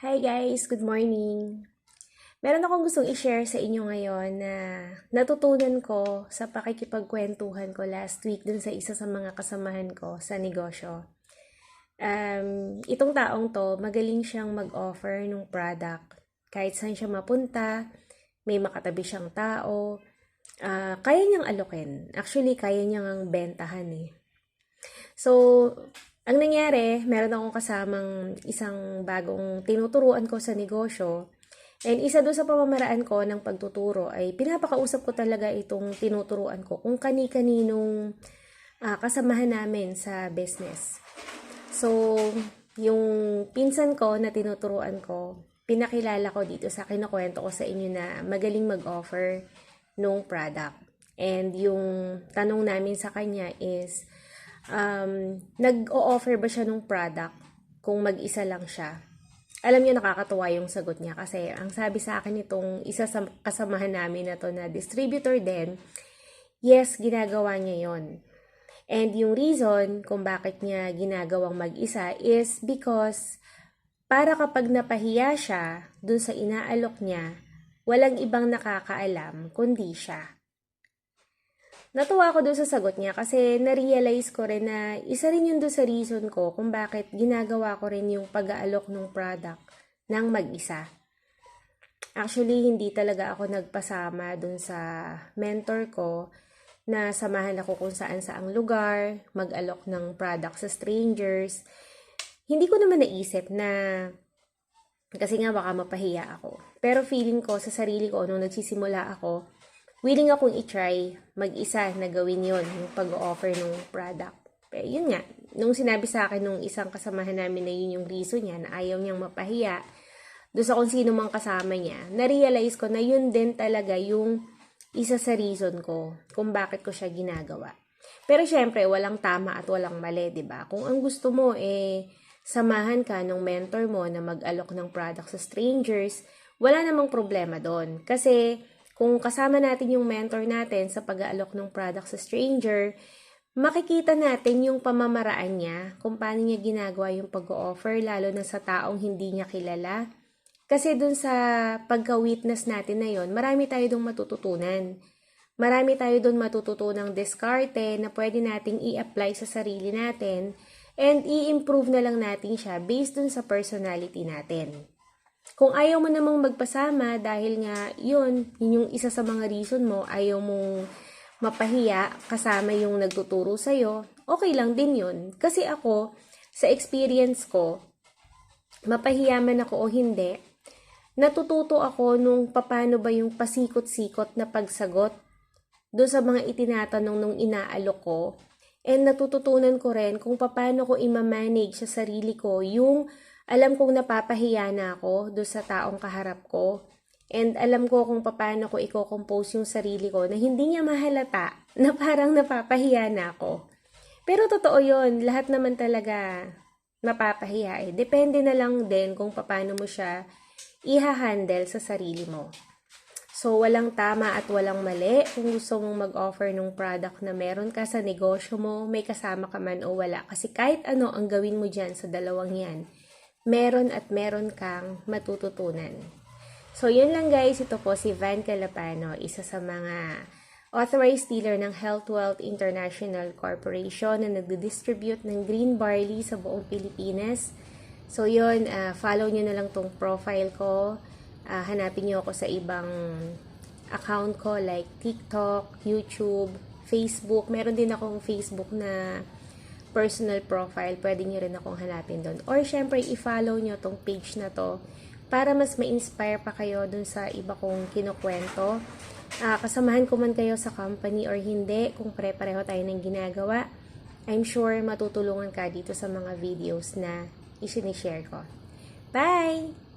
Hi guys, good morning. Meron akong gustong i-share sa inyo ngayon na natutunan ko sa pakikipagkwentuhan ko last week dun sa isa sa mga kasamahan ko sa negosyo. Um, itong taong to, magaling siyang mag-offer ng product. Kahit saan siya mapunta, may makatabi siyang tao, ah, kaya niyang alokin. Actually, kaya niyang ang bentahan eh. So, ang nangyari, meron akong kasamang isang bagong tinuturuan ko sa negosyo. And isa doon sa pamamaraan ko ng pagtuturo ay pinapakausap ko talaga itong tinuturuan ko kung kani-kaninong ah, kasamahan namin sa business. So, yung pinsan ko na tinuturuan ko, pinakilala ko dito sa kinukwento ko sa inyo na magaling mag-offer nung product. And yung tanong namin sa kanya is, um, nag-o-offer ba siya nung product kung mag-isa lang siya? Alam niyo, nakakatuwa yung sagot niya kasi ang sabi sa akin itong isa sa kasamahan namin na to na distributor din, yes, ginagawa niya yon. And yung reason kung bakit niya ginagawang mag-isa is because para kapag napahiya siya dun sa inaalok niya, walang ibang nakakaalam kundi siya. Natuwa ako doon sa sagot niya kasi na-realize ko rin na isa rin yun doon sa reason ko kung bakit ginagawa ko rin yung pag-aalok ng product ng mag-isa. Actually, hindi talaga ako nagpasama doon sa mentor ko na samahan ako kung saan saang lugar, mag-alok ng product sa strangers. Hindi ko naman naisip na kasi nga baka mapahiya ako. Pero feeling ko sa sarili ko nung nagsisimula ako, willing akong i-try mag-isa na gawin yon yung pag-offer ng product. Pero yun nga, nung sinabi sa akin nung isang kasamahan namin na yun yung reason niya, na ayaw niyang mapahiya, doon sa kung sino mang kasama niya, na-realize ko na yun din talaga yung isa sa reason ko kung bakit ko siya ginagawa. Pero syempre, walang tama at walang mali, di ba? Kung ang gusto mo, eh, samahan ka ng mentor mo na mag-alok ng product sa strangers, wala namang problema doon. Kasi, kung kasama natin yung mentor natin sa pag-aalok ng product sa stranger, makikita natin yung pamamaraan niya, kung paano niya ginagawa yung pag-offer, lalo na sa taong hindi niya kilala. Kasi dun sa pagka-witness natin na yon, marami tayo dong matututunan. Marami tayo dun matututunang diskarte na pwede nating i-apply sa sarili natin and i-improve na lang natin siya based dun sa personality natin. Kung ayaw mo namang magpasama dahil nga yun, yun yung isa sa mga reason mo, ayaw mong mapahiya kasama yung nagtuturo sa'yo, okay lang din yun. Kasi ako, sa experience ko, mapahiya man ako o hindi, natututo ako nung papano ba yung pasikot-sikot na pagsagot do sa mga itinatanong nung inaalok ko. And natututunan ko rin kung paano ko imamanage sa sarili ko yung alam kong napapahiya na ako do sa taong kaharap ko. And alam ko kung paano ko i-compose yung sarili ko na hindi niya mahalata na parang napapahiya na ako. Pero totoo yon lahat naman talaga mapapahiya eh. Depende na lang din kung paano mo siya iha-handle sa sarili mo. So, walang tama at walang mali kung gusto mong mag-offer ng product na meron ka sa negosyo mo, may kasama ka man o wala. Kasi kahit ano ang gawin mo dyan sa dalawang yan, meron at meron kang matututunan. So, yun lang guys. Ito po si Van Calapano, isa sa mga authorized dealer ng Health Wealth International Corporation na nagdi-distribute ng green barley sa buong Pilipinas. So, yun, uh, follow nyo na lang tong profile ko. Uh, hanapin nyo ako sa ibang account ko like TikTok, YouTube, Facebook. Meron din akong Facebook na personal profile. Pwede nyo rin akong hanapin doon. Or, syempre, i-follow nyo tong page na to para mas ma-inspire pa kayo dun sa iba kong kinukwento. Uh, kasamahan ko man kayo sa company or hindi, kung pare-pareho tayo ng ginagawa, I'm sure matutulungan ka dito sa mga videos na isinishare ko. Bye!